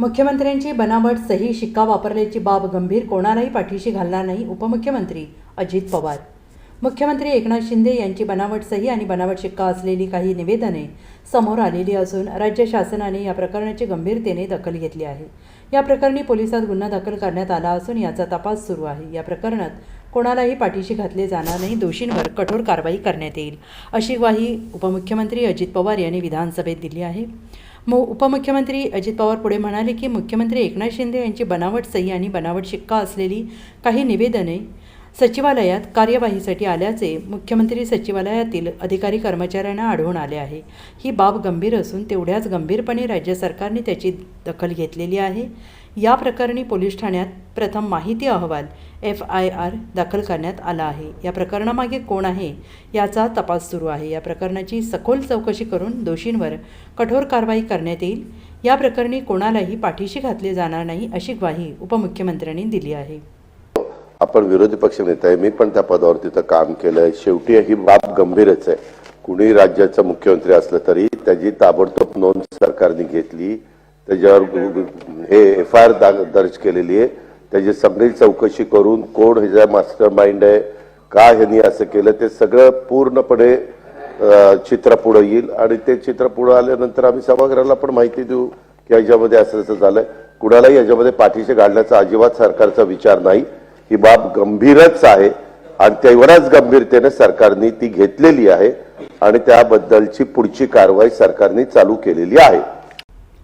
मुख्यमंत्र्यांची बनावट सही शिक्का वापरल्याची बाब गंभीर कोणालाही पाठीशी घालणार नाही उपमुख्यमंत्री अजित पवार. मुख्यमंत्री एकनाथ शिंदे यांची बनावट सही आणि बनावट शिक्का असलेली काही निवेदने समोर आलेली असून राज्य शासनाने या प्रकरणाची गंभीरतेने दखल घेतली आहे. या प्रकरणी पोलिसात गुन्हा दाखल करण्यात आला असून याचा तपास सुरू आहे. या प्रकरणात कोणालाही पाठीशी घातले जाणार नाही. दोषींवर कठोर कारवाई करण्यात येईल. अशी ग्वाही उपमुख्यमंत्री अजित पवार यांनी विधानसभेत दिली आहे. मु उपमुख्यमंत्री अजित पवार पुढे म्हणाले की मुख्यमंत्री एकनाथ शिंदे यांची बनावट सही आणि बनावट शिक्का असलेली काही निवेदने सचिवालयात कार्यवाहीसाठी आल्याचे मुख्यमंत्री सचिवालयातील अधिकारी कर्मचाऱ्यांना आढळून आले आहे. ही बाब गंभीर असून तेवढ्याच गंभीरपणे राज्य सरकारने त्याची दखल घेतलेली आहे. या प्रकरणी पोलीस ठाण्यात प्रथम माहिती अहवाल एफ आय आर दाखल करण्यात आला आहे. या प्रकरणामागे कोण आहे याचा तपास सुरू आहे. या प्रकरणाची सखोल चौकशी करून दोषींवर कठोर कारवाई करण्यात येईल. या प्रकरणी कोणालाही पाठीशी घातले जाणार नाही अशी ग्वाही उपमुख्यमंत्र्यांनी दिली आहे. आपण विरोधी पक्ष नेता आहे. मी पण त्या पदावर तिथं काम केलंय. शेवटी ही बाब गंभीरच आहे. कुणी राज्याचा मुख्यमंत्री असलं तरी त्याची ताबडतोब नोंद सरकारने घेतली. त्याच्यावर हे एफ आय आर दर्ज केलेली आहे. त्याची सगळी चौकशी करून कोण ह्याचा मास्टर माइंड आहे का ह्यांनी असं केलं ते सगळं पूर्णपणे चित्र पुढे येईल. आणि ते चित्र पुढे आल्यानंतर आम्ही सभागृहाला पण माहिती देऊ की याच्यामध्ये असं असं झालंय. कुणालाही याच्यामध्ये पाठीशी घालण्याचा अजिबात सरकारचा विचार नाही. ही बाब गंभीरच आहे. आणि तेवढ्याच गंभीरतेने सरकारने ती घेतलेली आहे. आणि त्याबद्दलची पुढची कारवाई सरकारने चालू केलेली आहे.